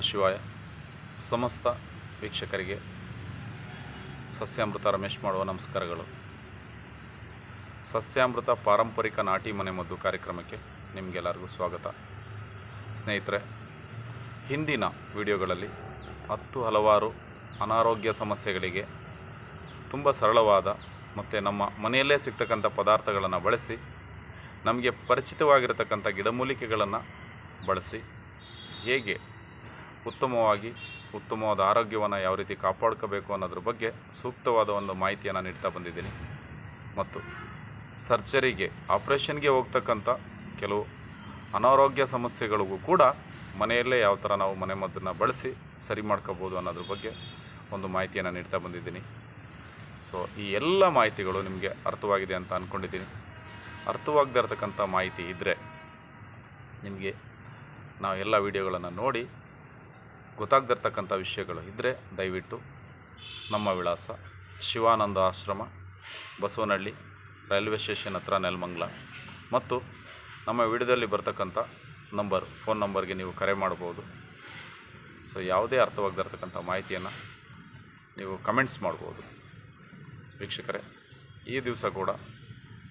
ಶಿವಾಯ. ಸಮಸ್ತ ವೀಕ್ಷಕರಿಗೆ ಸಸ್ಯಾಮೃತ ರಮೇಶ್ ಮಾಡುವ ನಮಸ್ಕಾರಗಳು. ಸಸ್ಯಾಮೃತ ಪಾರಂಪರಿಕ ನಾಟಿ ಮನೆ ಮದ್ದು ಕಾರ್ಯಕ್ರಮಕ್ಕೆ ನಿಮಗೆಲ್ಲರಿಗೂ ಸ್ವಾಗತ. ಸ್ನೇಹಿತರೆ, ಹಿಂದಿನ ವಿಡಿಯೋಗಳಲ್ಲಿ ಹತ್ತು ಹಲವಾರು ಅನಾರೋಗ್ಯ ಸಮಸ್ಯೆಗಳಿಗೆ ತುಂಬ ಸರಳವಾದ ಮತ್ತು ನಮ್ಮ ಮನೆಯಲ್ಲೇ ಸಿಗ್ತಕ್ಕಂಥ ಪದಾರ್ಥಗಳನ್ನು ಬಳಸಿ, ನಮಗೆ ಪರಿಚಿತವಾಗಿರತಕ್ಕಂಥ ಗಿಡಮೂಲಿಕೆಗಳನ್ನು ಬಳಸಿ, ಹೇಗೆ ಉತ್ತಮವಾಗಿ, ಉತ್ತಮವಾದ ಆರೋಗ್ಯವನ್ನು ಯಾವ ರೀತಿ ಕಾಪಾಡ್ಕೋಬೇಕು ಅನ್ನೋದ್ರ ಬಗ್ಗೆ ಸೂಕ್ತವಾದ ಒಂದು ಮಾಹಿತಿಯನ್ನು ನೀಡ್ತಾ ಬಂದಿದ್ದೀನಿ. ಮತ್ತು ಸರ್ಜರಿಗೆ, ಆಪ್ರೇಷನ್ಗೆ ಹೋಗ್ತಕ್ಕಂಥ ಕೆಲವು ಅನಾರೋಗ್ಯ ಸಮಸ್ಯೆಗಳಿಗೂ ಕೂಡ ಮನೆಯಲ್ಲೇ ಯಾವ ಥರ ನಾವು ಮನೆಮದ್ದನ್ನು ಬಳಸಿ ಸರಿ ಮಾಡ್ಕೋಬೋದು ಅನ್ನೋದ್ರ ಬಗ್ಗೆ ಒಂದು ಮಾಹಿತಿಯನ್ನು ನೀಡ್ತಾ ಬಂದಿದ್ದೀನಿ. ಸೊ, ಈ ಎಲ್ಲ ಮಾಹಿತಿಗಳು ನಿಮಗೆ ಅರ್ಥವಾಗಿದೆ ಅಂತ ಅಂದ್ಕೊಂಡಿದ್ದೀನಿ ಅರ್ಥವಾಗದೇ ಇರತಕ್ಕಂಥ ಮಾಹಿತಿ ಇದ್ದರೆ ನಿಮಗೆ ನಾವು ಎಲ್ಲ ವಿಡಿಯೋಗಳನ್ನು ನೋಡಿ ಗೊತ್ತಾಗದಿರ್ತಕ್ಕಂಥ ವಿಷಯಗಳು ಇದ್ದರೆ ದಯವಿಟ್ಟು ನಮ್ಮ ವಿಳಾಸ ಶಿವಾನಂದ ಆಶ್ರಮ, ಬಸವನಹಳ್ಳಿ, ರೈಲ್ವೆ ಸ್ಟೇಷನ್ ಹತ್ರ ನೆಲಮಂಗ್ಲ. ಮತ್ತು ನಮ್ಮ ವಿಡಿಯೋದಲ್ಲಿ ಬರ್ತಕ್ಕಂಥ ನಂಬರ್, ಫೋನ್ ನಂಬರ್ಗೆ ನೀವು ಕರೆ ಮಾಡ್ಬೋದು. ಸೊ ಯಾವುದೇ ಅರ್ಥವಾಗದಿರ್ತಕ್ಕಂಥ ಮಾಹಿತಿಯನ್ನು ನೀವು ಕಮೆಂಟ್ಸ್ ಮಾಡ್ಬೋದು. ವೀಕ್ಷಕರೇ, ಈ ದಿವಸ ಕೂಡ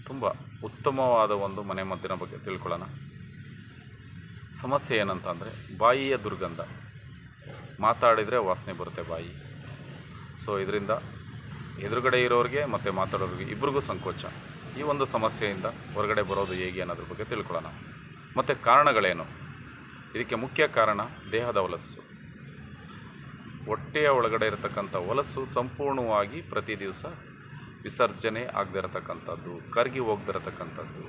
ತುಂಬ ಉತ್ತಮವಾದ ಒಂದು ಮನೆಮದ್ದಿನ ಬಗ್ಗೆ ತಿಳ್ಕೊಳ್ಳೋಣ. ಸಮಸ್ಯೆ ಏನಂತ ಅಂದರೆ ಬಾಯಿಯ ದುರ್ಗಂಧ. ಮಾತಾಡಿದರೆ ವಾಸನೆ ಬರುತ್ತೆ ಬಾಯಿ. ಸೊ ಇದರಿಂದ ಎದುರುಗಡೆ ಇರೋರಿಗೆ ಮತ್ತು ಮಾತಾಡೋರಿಗೆ ಇಬ್ರಿಗೂ ಸಂಕೋಚ. ಈ ಒಂದು ಸಮಸ್ಯೆಯಿಂದ ಹೊರಗಡೆ ಬರೋದು ಹೇಗೆ ಅನ್ನೋದ್ರ ಬಗ್ಗೆ ತಿಳ್ಕೊಳ್ಳೋಣ. ಮತ್ತು ಕಾರಣಗಳೇನು? ಇದಕ್ಕೆ ಮುಖ್ಯ ಕಾರಣ ದೇಹದ ಹೊಲಸು. ಹೊಟ್ಟೆಯ ಒಳಗಡೆ ಇರತಕ್ಕಂಥ ಹೊಲಸು ಸಂಪೂರ್ಣವಾಗಿ ಪ್ರತಿ ದಿವಸ ವಿಸರ್ಜನೆ ಆಗದಿರತಕ್ಕಂಥದ್ದು ಕರಗಿ ಹೋಗ್ದಿರತಕ್ಕಂಥದ್ದು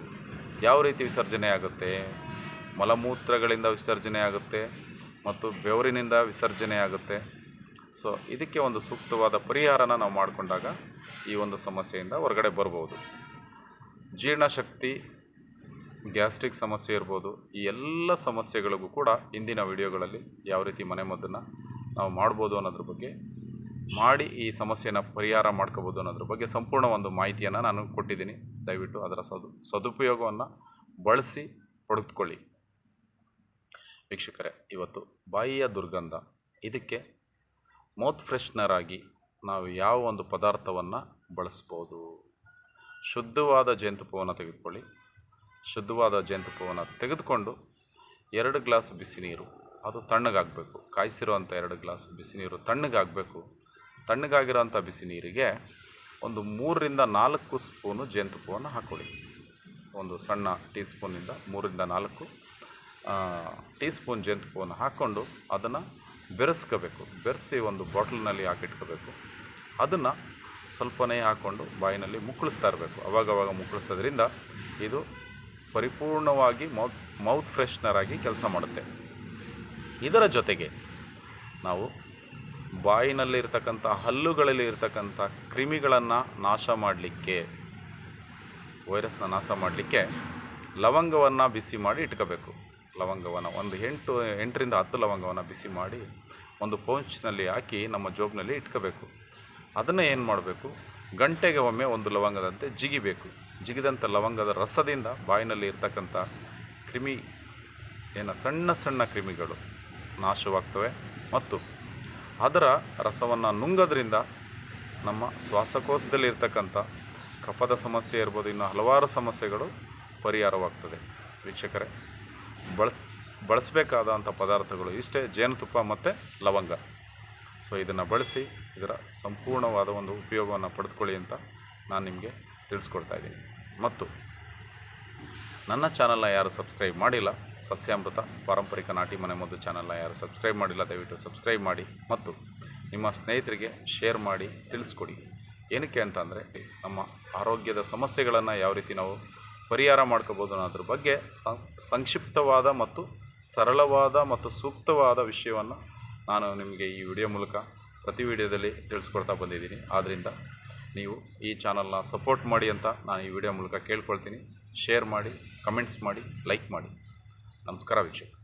ಯಾವ ರೀತಿ ವಿಸರ್ಜನೆ ಆಗುತ್ತೆ? ಮಲಮೂತ್ರಗಳಿಂದ ವಿಸರ್ಜನೆ ಆಗುತ್ತೆ? ಮತ್ತು ಬೆವರಿನಿಂದ ವಿಸರ್ಜನೆ ಆಗುತ್ತೆ ಸೊ ಇದಕ್ಕೆ ಒಂದು ಸೂಕ್ತವಾದ ಪರಿಹಾರನ ನಾವು ಮಾಡಿಕೊಂಡಾಗ ಈ ಒಂದು ಸಮಸ್ಯೆಯಿಂದ ಹೊರಗಡೆ ಬರ್ಬೋದು. ಜೀರ್ಣಶಕ್ತಿ ಗ್ಯಾಸ್ಟ್ರಿಕ್ ಸಮಸ್ಯೆ ಇರ್ಬೋದು, ಈ ಎಲ್ಲ ಸಮಸ್ಯೆಗಳಿಗೂ ಕೂಡ ಇಂದಿನ ವಿಡಿಯೋಗಳಲ್ಲಿ ಯಾವ ರೀತಿ ಮನೆಮದ್ದನ್ನು ನಾವು ಮಾಡ್ಬೋದು ಅನ್ನೋದ್ರ ಬಗ್ಗೆ, ಮಾಡಿ ಈ ಸಮಸ್ಯೆನ ಪರಿಹಾರ ಮಾಡ್ಕೋಬೋದು ಅನ್ನೋದ್ರ ಬಗ್ಗೆ ಸಂಪೂರ್ಣ ಒಂದು ಮಾಹಿತಿಯನ್ನು ನಾನು ಕೊಟ್ಟಿದ್ದೀನಿ. ದಯವಿಟ್ಟು ಅದರ ಸದು, ಸದುಪಯೋಗವನ್ನು ಬಳಸಿ ಪಡೆದುಕೊಳ್ಳಿ. ವೀಕ್ಷಕರೇ, ಇವತ್ತು ಬಾಯಿಯ ದುರ್ಗಂಧ. ಇದಕ್ಕೆ ಮೌತ್ ಫ್ರೆಶ್ನರ್ ಆಗಿ ನಾವು ಯಾವ ಒಂದು ಪದಾರ್ಥವನ್ನು ಬಳಸ್ಬೋದು? ಶುದ್ಧವಾದ ಜೇನುತುಪ್ಪವನ್ನು ತೆಗೆದುಕೊಳ್ಳಿ. ಶುದ್ಧವಾದ ಜೇನುತುಪ್ಪವನ್ನು ತೆಗೆದುಕೊಂಡು ಎರಡು ಗ್ಲಾಸ್ ಬಿಸಿ ನೀರು, ಅದು ತಣ್ಣಗಾಗಬೇಕು. ಕಾಯಿಸಿರುವಂಥ ಎರಡು ಗ್ಲಾಸ್ ಬಿಸಿ ನೀರು ತಣ್ಣಗಾಗಬೇಕು. ತಣ್ಣಗಾಗಿರೋಂಥ ಬಿಸಿ ನೀರಿಗೆ ಒಂದು ಮೂರರಿಂದ ನಾಲ್ಕು ಸ್ಪೂನು ಜೇನುತುಪ್ಪವನ್ನು ಹಾಕ್ಕೊಳ್ಳಿ ಒಂದು ಸಣ್ಣ ಟೀ ಸ್ಪೂನಿಂದ ಮೂರರಿಂದ ನಾಲ್ಕು ಟೀ ಸ್ಪೂನ್ ಜೇನುತುಪ್ಪವನ್ನು ಹಾಕ್ಕೊಂಡು ಅದನ್ನು ಬೆರೆಸ್ಕೋಬೇಕು. ಬೆರೆಸಿ ಒಂದು ಬಾಟ್ಲಿನಲ್ಲಿ ಹಾಕಿಟ್ಕೋಬೇಕು. ಅದನ್ನು ಸ್ವಲ್ಪನೇ ಹಾಕ್ಕೊಂಡು ಬಾಯಿನಲ್ಲಿ ಮುಕ್ಕಳಿಸ್ತಾ ಇರಬೇಕು. ಅವಾಗವಾಗ ಮುಕ್ಕಳಿಸೋದ್ರಿಂದ ಇದು ಪರಿಪೂರ್ಣವಾಗಿ ಮೌತ್ ಮೌತ್ ಫ್ರೆಶ್ನರ್ ಆಗಿ ಕೆಲಸ ಮಾಡುತ್ತೆ. ಇದರ ಜೊತೆಗೆ ನಾವು ಬಾಯಿನಲ್ಲಿ ಇರ್ತಕ್ಕಂಥ ಹಲ್ಲುಗಳಲ್ಲಿ ಇರ್ತಕ್ಕಂಥ ಕ್ರಿಮಿಗಳನ್ನು ನಾಶ ಮಾಡಲಿಕ್ಕೆ, ವೈರಸ್ನ ನಾಶ ಮಾಡಲಿಕ್ಕೆ ಲವಂಗವನ್ನು ಬಿಸಿ ಮಾಡಿ ಇಟ್ಕೋಬೇಕು. ಲವಂಗವನ್ನು ಒಂದು ಎಂಟು, ಎಂಟರಿಂದ ಹತ್ತು ಲವಂಗವನ್ನು ಬಿಸಿ ಮಾಡಿ ಒಂದು ಪೌಂಚ್ನಲ್ಲಿ ಹಾಕಿ ನಮ್ಮ ಜೋಬ್ನಲ್ಲಿ ಇಟ್ಕೋಬೇಕು. ಅದನ್ನು ಏನು ಮಾಡಬೇಕು? ಗಂಟೆಗೆ ಒಮ್ಮೆ ಒಂದು ಲವಂಗದಂತೆ ಜಿಗಿಬೇಕು. ಜಿಗಿದಂಥ ಲವಂಗದ ರಸದಿಂದ ಬಾಯಿನಲ್ಲಿ ಇರ್ತಕ್ಕಂಥ ಕ್ರಿಮಿ, ಏನು ಸಣ್ಣ ಸಣ್ಣ ಕ್ರಿಮಿಗಳು ನಾಶವಾಗ್ತವೆ ಮತ್ತು ಅದರ ರಸವನ್ನು ನುಂಗೋದ್ರಿಂದ ನಮ್ಮ ಶ್ವಾಸಕೋಶದಲ್ಲಿ ಇರ್ತಕ್ಕಂಥ ಕಫದ ಸಮಸ್ಯೆ ಇರ್ಬೋದು, ಇನ್ನು ಹಲವಾರು ಸಮಸ್ಯೆಗಳು ಪರಿಹಾರವಾಗ್ತದೆ. ವೀಕ್ಷಕರೇ ಬಳಸ್, ಬಳಸಬೇಕಾದಂಥ ಪದಾರ್ಥಗಳು ಇಷ್ಟೇ, ಜೇನುತುಪ್ಪ ಮತ್ತು ಲವಂಗ. ಸೊ ಇದನ್ನು ಬಳಸಿ, ಇದರ ಸಂಪೂರ್ಣವಾದ ಒಂದು ಉಪಯೋಗವನ್ನು ಪಡೆದುಕೊಳ್ಳಿ ಅಂತ ನಾನು ನಿಮಗೆ ತಿಳಿಸ್ಕೊಡ್ತಾ ಇದ್ದೀನಿ. ಮತ್ತು, ನನ್ನ ಚಾನಲ್ನ ಯಾರು ಸಬ್ಸ್ಕ್ರೈಬ್ ಮಾಡಿಲ್ಲ, ಸಸ್ಯಾಮೃತ, ಪಾರಂಪರಿಕ ನಾಟಿ ಮನೆ ಮದ್ದು ಚಾನಲ್ನ ಯಾರು ಸಬ್ಸ್ಕ್ರೈಬ್ ಮಾಡಿಲ್ಲ, ದಯವಿಟ್ಟು ಸಬ್ಸ್ಕ್ರೈಬ್ ಮಾಡಿ ಮತ್ತು ನಿಮ್ಮ ಸ್ನೇಹಿತರಿಗೆ ಶೇರ್ ಮಾಡಿ, ತಿಳಿಸ್ಕೊಡಿ. ಏನಕ್ಕೆ ಅಂತಂದರೆ, ನಮ್ಮ ಆರೋಗ್ಯದ ಸಮಸ್ಯೆಗಳನ್ನು ಯಾವ ರೀತಿ ನಾವು ಪರಿಹಾರ ಮಾಡ್ಕೋಬೋದು ಅನ್ನೋದ್ರ ಬಗ್ಗೆ ಸಂಕ್ಷಿಪ್ತವಾದ ಮತ್ತು ಸರಳವಾದ ಮತ್ತು ಸೂಕ್ತವಾದ ವಿಷಯವನ್ನು ನಾನು ನಿಮಗೆ ಈ ವಿಡಿಯೋ ಮೂಲಕ ಪ್ರತಿ ವಿಡಿಯೋದಲ್ಲಿ ತಿಳಿಸ್ಕೊಡ್ತಾ ಬಂದಿದ್ದೀನಿ. ಆದ್ದರಿಂದ ನೀವು ಈ ಚಾನಲ್ನ ಸಪೋರ್ಟ್ ಮಾಡಿ ಅಂತ ನಾನು ಈ ವಿಡಿಯೋ ಮೂಲಕ ಕೇಳ್ಕೊಳ್ತೀನಿ. ಶೇರ್ ಮಾಡಿ, ಕಮೆಂಟ್ಸ್ ಮಾಡಿ, ಲೈಕ್ ಮಾಡಿ. ನಮಸ್ಕಾರ ವೀಕ್ಷಕ